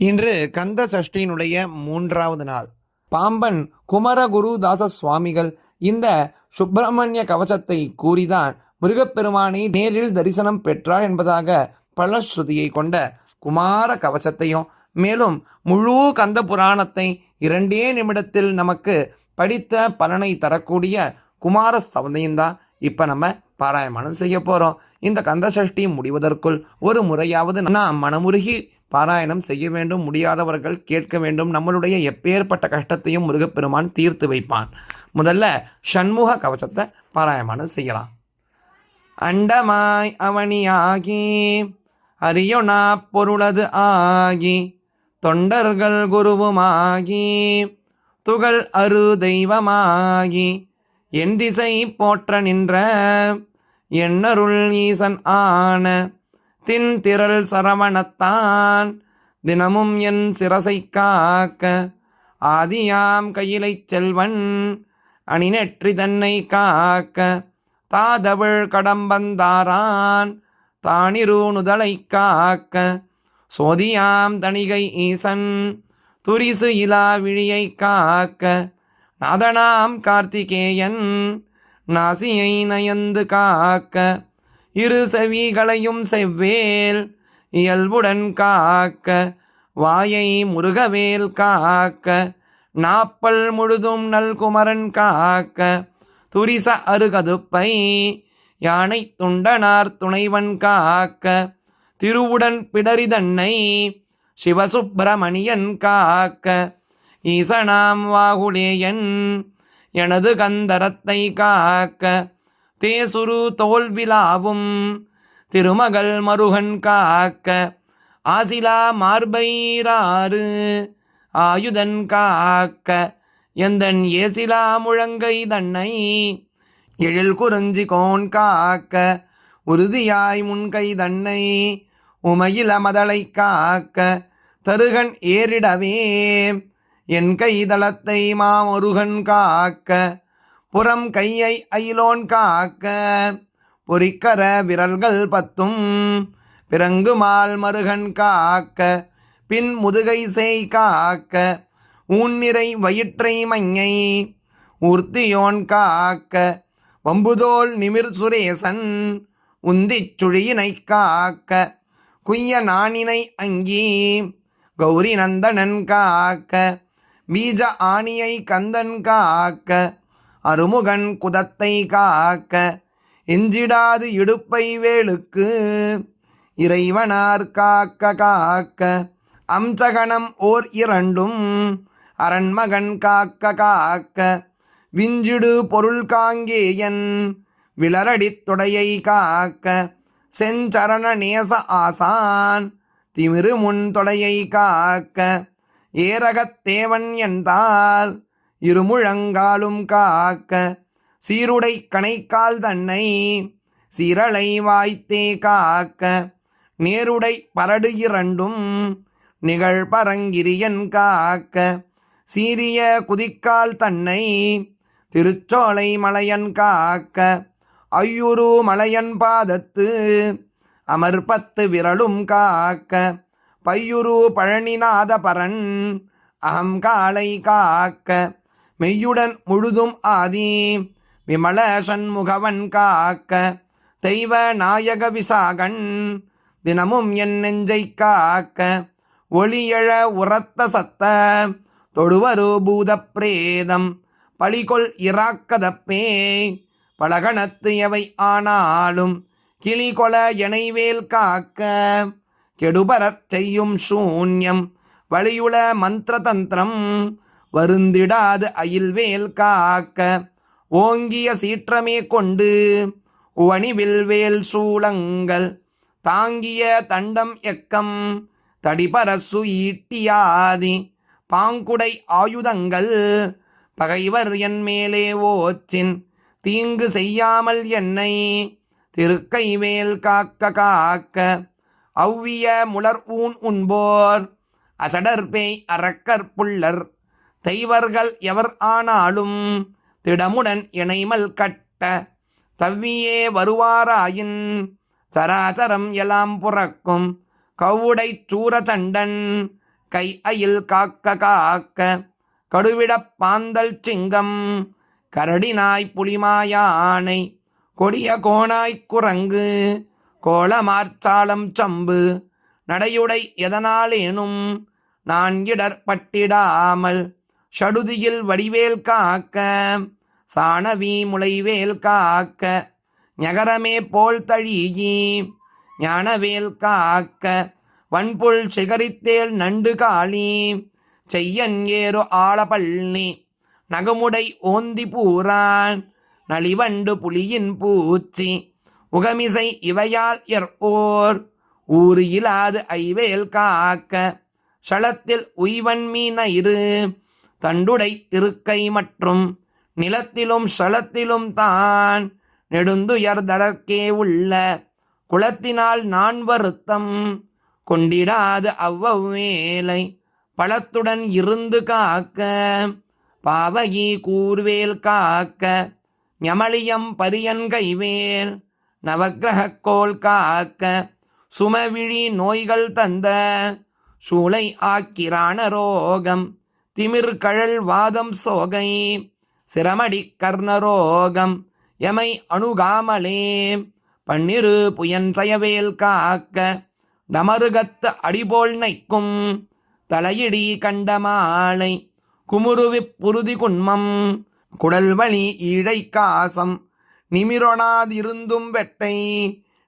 இன்று கந்த சஷ்டியினுடைய மூன்றாவது நாள். பாம்பன் குமரகுருதாச சுவாமிகள் இந்த சுப்பிரமணிய கவசத்தை கூறிதான் முருகப்பெருமானை நேரில் தரிசனம் பெற்றார் என்பதாக பல ஸ்ருதியை கொண்ட குமார கவசத்தையும் மேலும் முழு கந்த புராணத்தை இரண்டே நிமிடத்தில் நமக்கு படித்த பலனை தரக்கூடிய குமார ஸ்தவனையும் தான் இப்போ நம்ம பாராயணம் செய்ய போகிறோம் இந்த கந்த சஷ்டி முடிவதற்குள் ஒரு முறையாவது நாம் மனமுருகி பாராயணம் செய்ய வேண்டும் முடியாதவர்கள் கேட்க வேண்டும். நம்மளுடைய எப்பேற்பட்ட கஷ்டத்தையும் முருகப்பெருமான் தீர்த்து வைப்பான். முதல்ல சண்முக கவசத்தை பாராயணம் செய்யலாம். அண்டமாய் அவனியாகி அரியுணா பொருளது ஆகி தொண்டர்கள் குருவுமாகி துகள் அரு தெய்வமாகி என் திசை போற்ற நின்ற எண்ணருள் ஈசன் ஆன தின் திரள் சரவணத்தான். தினமும் என் சிரசை காக்க ஆதியாம் கையிலை செல்வன் அணிநெற்றி தன்னை காக்க தாதவிழ் கடம்பந்தாரான் தானிருணுதலை காக்க சோதியாம் தணிகை ஈசன் துரிசு இலா விழியை காக்க நாதனாம் கார்த்திகேயன் நாசியை நயந்து காக்க இரு செவிகளையும் செவ்வேல் இயல்புடன் காக்க வாயை முருகவேல் காக்க நாப்பல் முழுதும் நல்குமரன் காக்க துரிச அருகதுப்பை யானை துண்டனார் துணைவன் காக்க திருவுடன் பிடரிதன்னை சிவசுப்பிரமணியன் காக்க ஈசனாம் வாகுலேயன் எனது கந்தரத்தை காக்க தேசுரு தோல் விழாவும் திருமகள் மருகன் காக்க ஆசிலா மார்பைராறு ஆயுதன் காக்க எந்தன் ஏசிலா முழங்கை தன்னை எழில் குறிஞ்சி கோன் காக்க உறுதியாய் முன்கை தன்னை உமையில மதலை காக்க தருகன் ஏறிடவே என் கைதளத்தை மாமருகன் காக்க புறம் கையை அயிலோன் காக்க பொறிக்கர விரல்கள் பத்தும் பிறங்குமால் மருகன் காக்க பின் முதுகை செய் காக்க ஊன்னிறை வயிற்றை மஞ்சை ஊர்த்தியோன் காக்க வம்புதோல் நிமிர் சுரேசன் உந்திச் சுழியினை காக்க குய்ய நாணினை அங்கி கௌரி நந்தனன் காக்க பீஜ ஆணியை கந்தன் காக்க அருமுகன் குதத்தை காக்க எஞ்சிடாது இடுப்பை வேளுக்கு இறைவனார் காக்க காக்க அம்சகணம் ஓர் இரண்டும் அரண்மகன் காக்க காக்க விஞ்சிடு பொருள் காங்கேயன் விளரடித் தொடையை காக்க செஞ்சரண நேச ஆசான் திமிரு முன் தொடையை காக்க ஏரகத்தேவன் என்றால் இருமுழங்காலும் காக்க சீருடை கணைக்கால் தன்னை சிரளை வாய்த்தே காக்க. நேருடை பரடு இரண்டும் நிகழ் பரங்கிரியன் காக்க. சீரிய குதிக்கால் தன்னை திருச்சோலை மலையன் காக்க. ஐயுரு மலையன் பாதத்து அமர்பத்து விரலும் காக்க. பையுரு பழனிநாத பரன் அகம் காலை காக்க. மெய்யுடன் முழுதும் ஆதி. விமல சண்முகவன் காக்க தெய்வ நாயக விசாகன் தினமும் என் நெஞ்சை காக்க ஒளியழ உரத்த சத்த தொடுவரு பூத பிரேதம் பழிகொள் இராக்கதப்பே. பலகணத்து எவை ஆனாலும் கிளிகொல எனைவேல் காக்க கெடுபரச் செய்யும் சூன்யம் வழியுள மந்திர தந்திரம் வருந்திடாது அயில்வேல் காக்க. ஓங்கிய சீற்றமே கொண்டு உவணிவில் வேல் சூளங்கள் தாங்கிய தண்டம் எக்கம் தடிபரசு ஈட்டியாதி. பாங்குடை ஆயுதங்கள் பகைவர் என் மேலே ஓச்சின். தீங்கு செய்யாமல் என்னை திருக்கைவேல் காக்க காக்க. அவ்விய முளர் ஊன் உண்போர் அசடர்பேய் அரக்கர் புள்ளர் தெய்வர்கள் எவர் ஆனாலும் திடமுடன் இணைமல் கட்ட தவ்வியே வருவாராயின் சராசரம் எலாம் புறக்கும் கவுடை சூரதண்டன் கை அயில் காக்க காக்க கடுவிடப் பாந்தல் சிங்கம் கரடினாய் புலிமாயானை கொடிய கோணாய்க் குரங்கு கோலமார்த்தாளம் சம்பு நடையுடை எதனாலேனும் நான் இடர்பட்டிடாமல் ஷடுதியில் வடிவேல் காக்க சாணவி முளைவேல் காக்க ஞகரமே போல் தழியி ஞானவேல் காக்க வன்புல் சிகரித்தேல் நண்டு காளி செய்யன் ஏறு ஆளபள்ளி நகமுடை ஓந்தி பூரான் நலிவண்டு புலியின் பூச்சி உகமிசை இவையால் எர் ஓர் ஊறு இலாது ஐவேல் காக்க ஷளத்தில் உய்வன் மீனயிறு தண்டுடை திருக்கை மற்றும் நிலத்திலும் சளத்திலும் தான் நெடுந்துயர்தரற்கே உள்ள குளத்தினால் நான் வருத்தம் கொண்டிடாது அவ்வவேலை பழத்துடன் இருந்து காக்க பாவகி கூர்வேல் காக்க ஞமளியம் பரியன் கைவேல் நவக்கிரகக்கோல் காக்க சுமவிழி நோய்கள் தந்த சூளை ஆக்கிரான ரோகம் திமிர் கழல் வாதம் சோகை சிரமடி கர்ணரோகம் எமை அணுகாமலே. பன்னிரு புயன் சயவேல் காக்க நமருகத்த அடிபோல் நைக்கும் தலையிடி கண்ட மாலை குமுருவி புருதி குன்மம் குடல்வழி ஈழை காசம் நிமிரொணாதிருந்தும் வெட்டை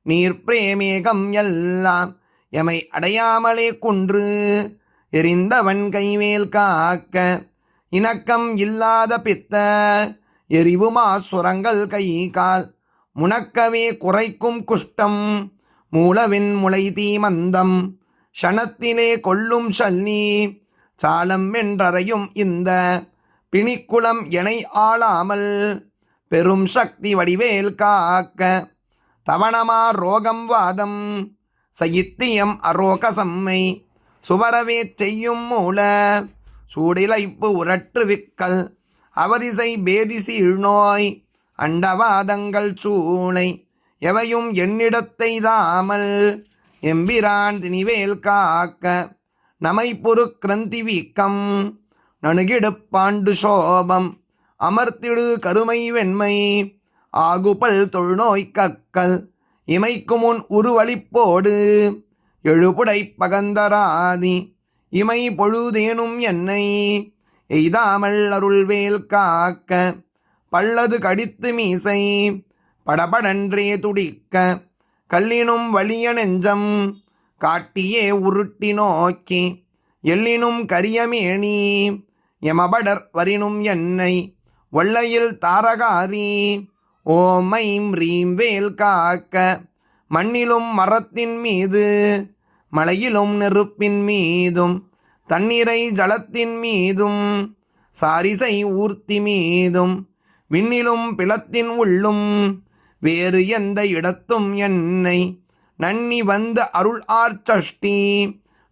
நீர் பிரேமேகம் எல்லாம் எமை அடையாமலே குன்று. எரிந்தவன் கைவேல் காக்க இணக்கம் இல்லாத பித்த எரிவுமா சுரங்கள் கை கால் முணக்கவே குறைக்கும் குஷ்டம் மூலவின் முளை தீமந்தம் ஷணத்திலே கொள்ளும் சல்லி சாலம் வென்றறையும் இந்த பிணிக்குளம் எனை ஆளாமல் பெரும் சக்தி வடிவேல் காக்க தவணமா ரோகம் வாதம் சயித்தியம் அரோகசம்மை சுவரவே செய்யும் மூல சூடிலைப்பு உரற்று விக்கல் அவதிசை பேதிசி இழ்நோய் அண்டவாதங்கள் சூளை எவையும் என்னிடத்தை தாமல் எம்பிரான் திணிவேல் காக்க நமைப்புரு கிரந்தி வீக்கம் நணுகிடு பாண்டு சோபம் அமர்த்திடு கருமை வெண்மை ஆகுபல் தொழுநோய் கக்கல் இமைக்கு முன் உருவழிப்போடு எழுபுடை பகந்தராதி இமை பொழுதேனும் என்னை எய்தாமல் அருள்வேல் காக்க பல்லது கடித்து மீசை படபடன்றே துடிக்க கல்லினும் வலிய நெஞ்சம் காட்டியே உருட்டி நோக்கி எல்லினும் கரியமேணி யமபடர் வரினும் என்னை வெள்ளையில் தாரகாரி ஓமைம் ரீம் வேல் காக்க மண்ணிலும் மரத்தின் மீது மலையிலும் நெருப்பின் மீதும் தண்ணீரை ஜலத்தின் மீதும் சாரிசை ஊர்த்தி மீதும் விண்ணிலும் பிளத்தின் உள்ளும் வேறு எந்த இடத்தும் என்னை நன்னி வந்த அருள் ஆர்ச்சஷ்டி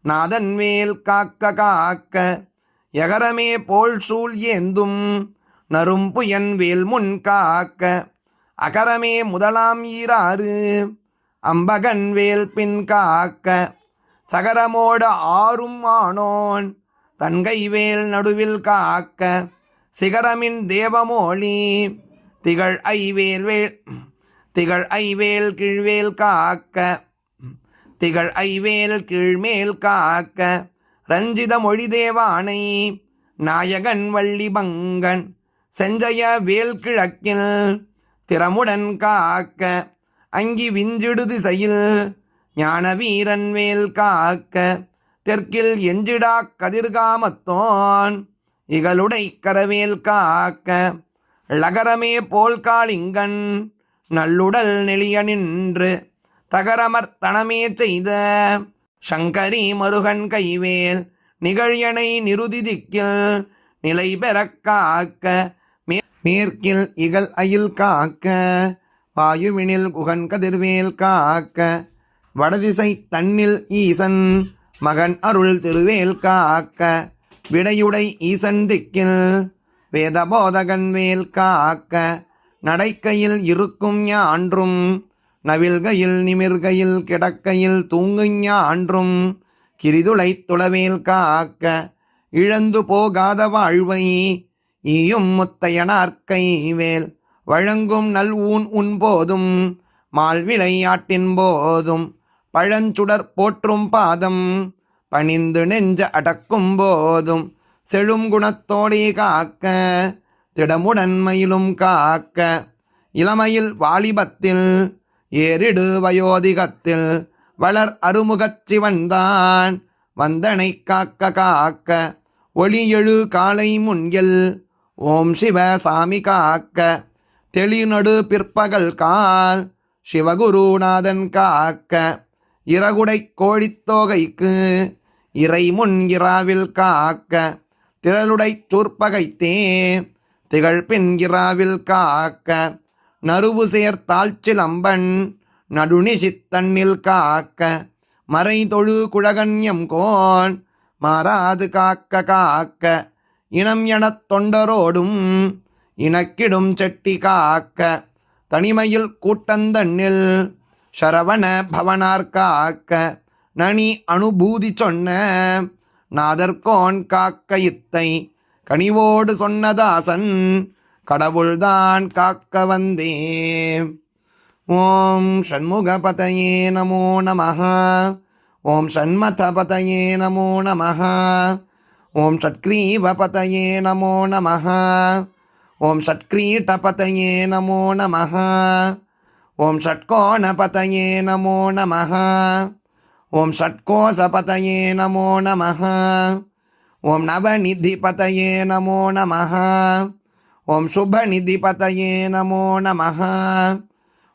நாதன் வேல் காக்க காக்க எகரமே போல் சூழ் ஏந்தும் நரும்புயன் வேல் முன் காக்க அகரமே முதலாம் ஈராறு அம்பகன் வேல் பின் காக்க சகரமோட ஆறும் ஆனோன். தன்கைவேல் நடுவில் காக்க சிகரமின் தேவமோழி திகழ் ஐவேல் வேல் திகழ் ஐவேல் கீழ்வேல் காக்க. திகழ் ஐவேல் கீழ்மேல் காக்க. ரஞ்சித மொழி தேவானை நாயகன் வள்ளி பங்கன் செஞ்சய வேல் கிழக்கில் திறமுடன் காக்க. அங்கி விஞ்சிடு திசையில் ஞான வீரன் மேல் காக்க தெற்கில் எஞ்சிடா கதிர்காமத்தோன். இகலுடை கரவேல் காக்க லகரமே போல் காளிங்கன். நல்லுடல் நெளிய நின்று தகரமர்த்தனமே செய்த சங்கரி மருகன் கைவேல் நிகழ்யனை நிருதி திக்கில் நிலை பெறக் காக்க மே- மேற்கில் இகல் அயில் காக்க வாயுவினில் குகன் கதிர்வேல் காக்க வடதிசை தன்னில் ஈசன் மகன் அருள் திருவேல் காக்க விடையுடை ஈசன் திக்கில் வேதபோதகன் வேல் காக்க நடைக்கையில் இருக்கும் ஞான்றும் நவில்கையில் நிமிர்கையில் கிடக்கையில் தூங்கும் ஞான்றும் கிரிதுளை துளவேல் காக்க இழந்து போகாத வாழ்வை ஈயும் முத்தையனார்க்கை வேல் வழங்கும் நல் ஊன் உன் போதும் மால்விளையாட்டின் போதும் பழஞ்சுடர் போற்றும் பாதம் பணிந்து நெஞ்ச அடக்கும் போதும் செழும் குணத்தோடே காக்க திடமுடன்மையிலும் காக்க. இளமையில் வாலிபத்தில் ஏறிடு வயோதிகத்தில் வளர் அருமுகச் சிவன்தான் வந்தனை காக்க காக்க. ஒளி எழு காலை முன்கில் ஓம் சிவ சாமி காக்க. தெளிநடு பிற்பகல் கால் சிவகுருநாதன் காக்க. இறகுடை கோழித்தோகைக்கு இறை முன் இராவில் காக்க திரளுடை சூர்பகைத்தே திகழ்பின் இராவில் காக்க நறுவு சேர்த்தாள் சிலம்பன் நடுநிசித்தண்ணில் காக்க மறை தொழு குழகன்யம் கோன் மாறாது காக்க காக்க இனம் எனத் தொண்டரோடும் இணக்கிடும் செட்டி காக்க தனிமையில் கூட்டந்தண்ணில் சரவண பவனார்காக்க நனி அனுபூதி சொன்ன நாதர்கோன் காக்க இத்தை கனிவோடு சொன்னதாசன் கடவுள்தான் காக்க வந்தே. ஓம் ஷண்முகபதயே நமோ நம ஓம் ஷண்மதபதயே நமோ நம ஓம் ஷட்க்ரீவபதயே நமோ நம ஓம் ஷட்க்ரீட்டபதயே நமோ நமः ஓம் ஷட்கோணபதயே நமோ நம ஓம் ஷட்கோசபதயே நமோ நம ஓம் நவநிதிபதயே நமோ நம ஓம் சுபநிதிபதயே நமோ நம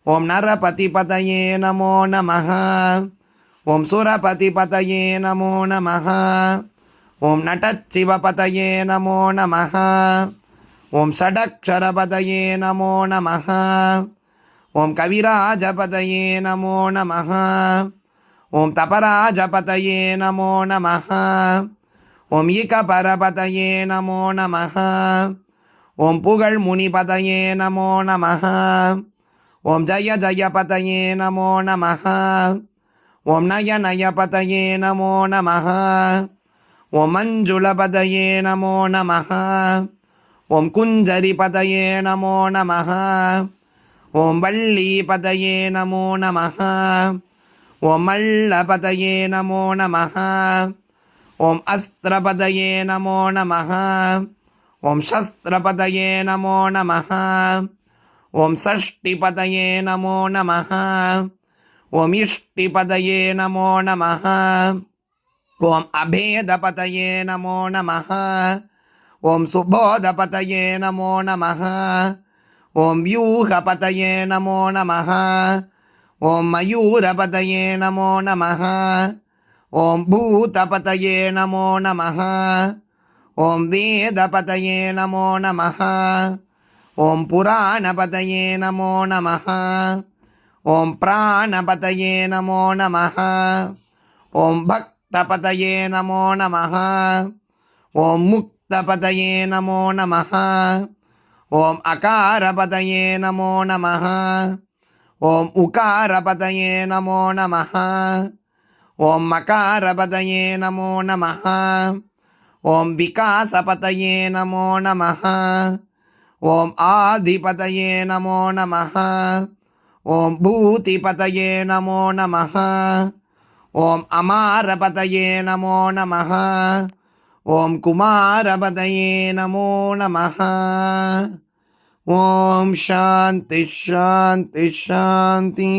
ஓம் நரபதிபதயே நமோ நம ஓம் சுரபதிபதயே நமோ நம ஓம் நட்டச்சிவபதயே நமோ நம ஓம் ஷடக்ஷரபதயே நமோ நம ஓம் கவிராஜபதையே நமோ நம ஓம் தபராஜபதையே நமோ நம ஓம் ஈகபரபதையே நமோ நம ஓம் புகழ் முனிபதையே நமோ நம ஓம் ஜய ஜயபதையே நமோ நம ஓம் நய நயபதையே நமோ நம ஓம் மஞ்சுளபதையே நமோ நம ஓம் குஞ்சரிபதையே நமோ நம ஓம் வள்ளி பதையே நமோ நம ஓம் மல்ல பதையே நமோ நம ஓம் அஸ்திரபதையே நமோ நம ஓம் சஸ்திரபதையே நமோ நம ஓம் ஷஷ்டிபதையே நமோ நம ஓம் இஷ்டிபதையே நமோ நம ஓம் அபேதபதையே நமோ நம ஓம் சுபோதபதையே நமோ நம ஓம் யூகபதயே நமோ நம ஓம் மயூரபதயே நமோ நம ஓம் பூதபதயே நமோ நம ஓம் வேதபதயே நமோ நம ஓம் புராணபதயே நமோ நம ஓம் பிராணபதயே நமோ நம ஓம் பக்தபதயே நமோ நம ஓம் முக்தபதயே நமோ நம ஓம் அகாரபதயே நமோ நம ஓம் உகாரபதயே நமோ நம ஓம் மகாரபதயே நமோ நம ஓம் விகாசபதயே நமோ நம ஓம் ஆதிபதயே நமோ நம ஓம் பூதிபதயே நமோ நம ஓம் அமாரபதயே நமோ நம ஓம் குமாரபதயே நமோ நம ஓம் சாந்தி ஷாந்தி ஷாந்தி